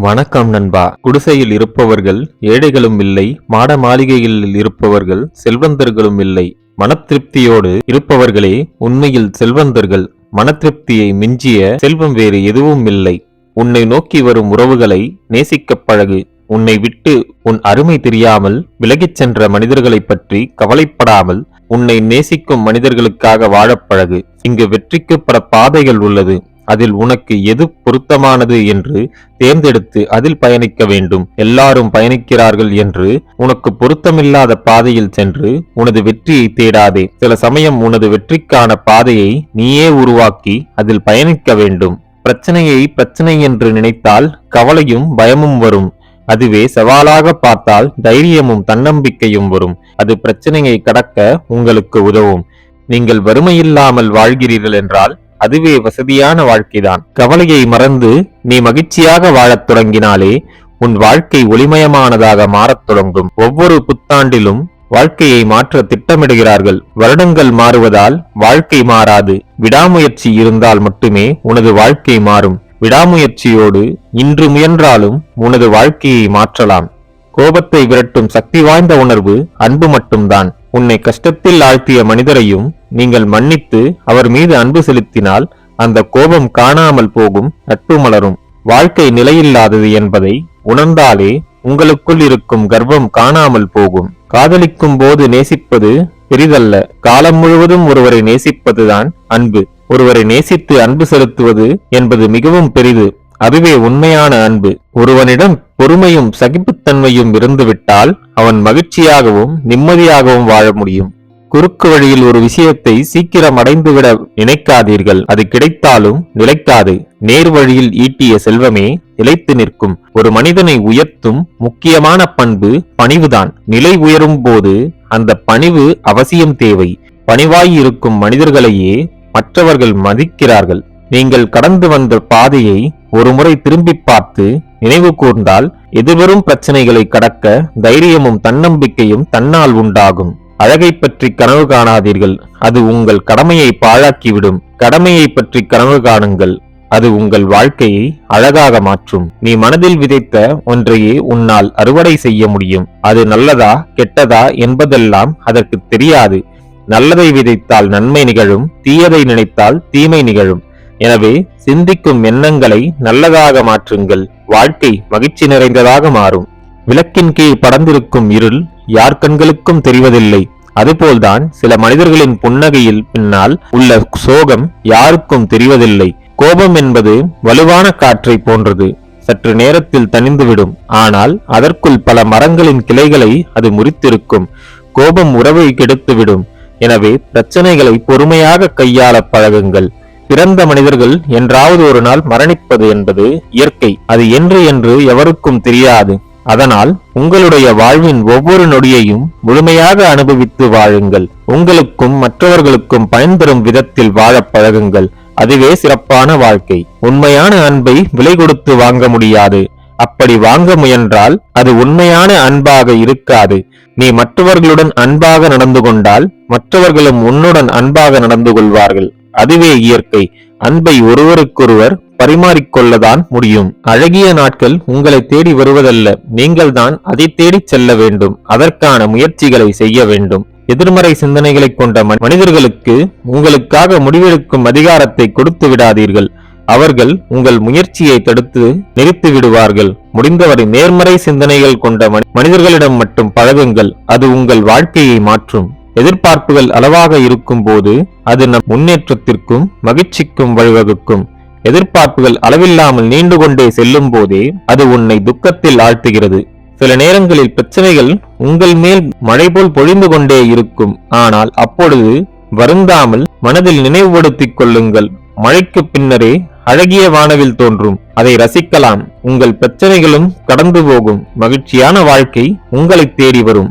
வணக்கம் நண்பா. குடிசையில் இருப்பவர்கள் ஏழைகளும் இல்லை மாட மாளிகைகளில் இருப்பவர்கள் செல்வந்தர்களும் இல்லை. மனத்திருப்தியோடு இருப்பவர்களே உண்மையில் செல்வந்தர்கள். மனத்திருப்தியை மிஞ்சிய செல்வம் வேறு எதுவும் இல்லை. உன்னை நோக்கி வரும் உறவுகளை நேசிக்கப் பழகு. உன்னை விட்டு உன் அருமை தெரியாமல் விலகிச் சென்ற மனிதர்களைப் பற்றி கவலைப்படாமல் உன்னை நேசிக்கும் மனிதர்களுக்காக வாழப்பழகு இங்கு வெற்றிக்கு பல பாதைகள் உள்ளது. அதில் உனக்கு எது பொருத்தமானது என்று தேர்ந்தெடுத்து அதில் பயணிக்க வேண்டும். எல்லாரும் பயணிக்கிறார்கள் என்று உனக்கு பொருத்தமில்லாத பாதையில் சென்று உனது வெற்றியை தேடாதே. சில சமயம் உனது வெற்றிக்கான பாதையை நீயே உருவாக்கி அதில் பயணிக்க வேண்டும். பிரச்சனையை பிரச்சனை என்று நினைத்தால் கவலையும் பயமும் வரும். அதுவே சவாலாக பார்த்தால் தைரியமும் தன்னம்பிக்கையும் வரும். அது பிரச்சனையை கடக்க உங்களுக்கு உதவும். நீங்கள் வறுமையில்லாமல் வாழ்கிறீர்கள் என்றால் அதுவே வசதியான வாழ்க்கைதான். கவலையை மறந்து நீ மகிழ்ச்சியாக வாழத் தொடங்கினாலே உன் வாழ்க்கை ஒளிமயமானதாக மாறத் தொடங்கும். ஒவ்வொரு புத்தாண்டிலும் வாழ்க்கையை மாற்ற திட்டமிடுகிறார்கள். வருடங்கள் மாறுவதால் வாழ்க்கை மாறாது. விடாமுயற்சி இருந்தால் மட்டுமே உனது வாழ்க்கை மாறும். விடாமுயற்சியோடு இன்று முயன்றாலும் உனது வாழ்க்கையை மாற்றலாம். கோபத்தை விரட்டும் சக்தி வாய்ந்த உணர்வு அன்பு மட்டும்தான். உன்னை கஷ்டத்தில் ஆழ்த்திய மனிதரையும் நீங்கள் மன்னித்து அவர் மீது அன்பு செலுத்தினால் அந்த கோபம் காணாமல் போகும் நட்பு மலரும். வாழ்க்கை நிலையில்லாதது என்பதை உணர்ந்தாலே உங்களுக்குள் இருக்கும் கர்வம் காணாமல் போகும். காதலிக்கும் போது நேசிப்பது பெரிதல்ல. காலம் முழுவதும் ஒருவரை நேசிப்பதுதான் அன்பு. ஒருவரை நேசித்து அன்பு செலுத்துவது என்பது மிகவும் பெரிது. அதுவே உண்மையான அன்பு. ஒருவனிடம் பொறுமையும் சகிப்புத்தன்மையும் இருந்துவிட்டால் அவன் மகிழ்ச்சியாகவும் நிம்மதியாகவும் வாழ முடியும். குறுக்கு வழியில் ஒரு விஷயத்தை சீக்கிரம் அடைந்துவிட நினைக்காதீர்கள். அது கிடைத்தாலும் நிலைக்காது. நேர் வழியில் ஈட்டிய செல்வமே நிலைத்து நிற்கும். ஒரு மனிதனை உயர்த்தும் முக்கியமான பண்பு பணிவுதான். நிலை உயரும் போது அந்த பணிவு அவசியம் தேவை. பணிவாய் இருக்கும் மனிதர்களையே மற்றவர்கள் மதிக்கிறார்கள். நீங்கள் கடந்து வந்த பாதையை ஒருமுறை திரும்பி பார்த்து நினைவு கூர்ந்தால் எதிர்வரும் பிரச்சனைகளை கடக்க தைரியமும் தன்னம்பிக்கையும் தன்னால் உண்டாகும். அழகை பற்றி கனவு காணாதீர்கள். அது உங்கள் கடமையை பாழாக்கிவிடும். கடமையை பற்றி கனவு காணுங்கள். அது உங்கள் வாழ்க்கையை அழகாக மாற்றும். நீ மனதில் விதைத்த ஒன்றையே உன்னால் அறுவடை செய்ய முடியும். அது நல்லதா கெட்டதா என்பதெல்லாம் அதற்கு தெரியாது. நல்லதை விதைத்தால் நன்மை நிகழும் தீயதை நினைத்தால் தீமை நிகழும். எனவே சிந்திக்கும் எண்ணங்களை நல்லதாக மாற்றுங்கள். வாழ்க்கை மகிழ்ச்சி நிறைந்ததாக மாறும். விளக்கின் கீழ் படர்ந்திருக்கும் இருள் யார் கண்களுக்கும் தெரிவதில்லை. அதுபோல்தான் சில மனிதர்களின் புன்னகையில் பின்னால் உள்ள சோகம் யாருக்கும் தெரிவதில்லை. கோபம் என்பது வலுவான காற்றை போன்றது. சற்று நேரத்தில் தணிந்துவிடும். ஆனால் அதற்குள் பல மரங்களின் கிளைகளை அது முறித்திருக்கும். கோபம் உறவை கெடுத்துவிடும். எனவே பிரச்சனைகளை பொறுமையாக கையாள பழகுங்கள். பிறந்த மனிதர்கள் என்றாவது ஒரு நாள் மரணிப்பது என்பது இயற்கை. அது என்று என்று எவருக்கும் தெரியாது. அதனால் உங்களுடைய வாழ்வின் ஒவ்வொரு நொடியையும் முழுமையாக அனுபவித்து வாழுங்கள். உங்களுக்கும் மற்றவர்களுக்கும் பயன்பெறும் விதத்தில் வாழ பழகுங்கள். அதுவே சிறப்பான வாழ்க்கை. உண்மையான அன்பை விலை கொடுத்து வாங்க முடியாது. அப்படி வாங்க முயன்றால் அது உண்மையான அன்பாக இருக்காது. நீ மற்றவர்களுடன் அன்பாக நடந்து கொண்டால் மற்றவர்களும் உன்னுடன் அன்பாக நடந்து கொள்வார்கள். அதுவே இயற்கை. அன்பை ஒருவருக்கொருவர் பரிமாறிக்கொள்ளதான் முடியும். அழகிய நாட்கள் உங்களை தேடி வருவதல்ல. நீங்கள் தான் அதை தேடிச் செல்ல வேண்டும். அதற்கான முயற்சிகளை செய்ய வேண்டும். எதிர்மறை சிந்தனைகளை கொண்ட மனிதர்களுக்கு உங்களுக்காக முடிவெடுக்கும் அதிகாரத்தை கொடுத்து விடாதீர்கள். அவர்கள் உங்கள் முயற்சியை தடுத்து நிறுத்தி விடுவார்கள். முடிந்தவரை நேர்மறை சிந்தனைகள் கொண்ட மனிதர்களிடம் மட்டும் பழகுங்கள். அது உங்கள் வாழ்க்கையை மாற்றும். எதிர்பார்ப்புகள் அளவாக இருக்கும் போது அது நம் முன்னேற்றத்திற்கும் மகிழ்ச்சிக்கும் வழிவகுக்கும். எதிர்பார்ப்புகள் அளவில்லாமல் நீண்டு கொண்டே செல்லும் போதே அது உன்னை துக்கத்தில் ஆழ்த்துகிறது. சில நேரங்களில் பிரச்சனைகள் உங்கள் மேல் மழை போல் பொழிந்து கொண்டே இருக்கும். ஆனால் அப்பொழுது வருந்தாமல் மனதில் நினைவுபடுத்திக் கொள்ளுங்கள். மழைக்கு பின்னரே அழகிய வானவில் தோன்றும். அதை ரசிக்கலாம். உங்கள் பிரச்சனைகளும் கடந்து போகும். மகிழ்ச்சியான வாழ்க்கை உங்களை தேடி வரும்.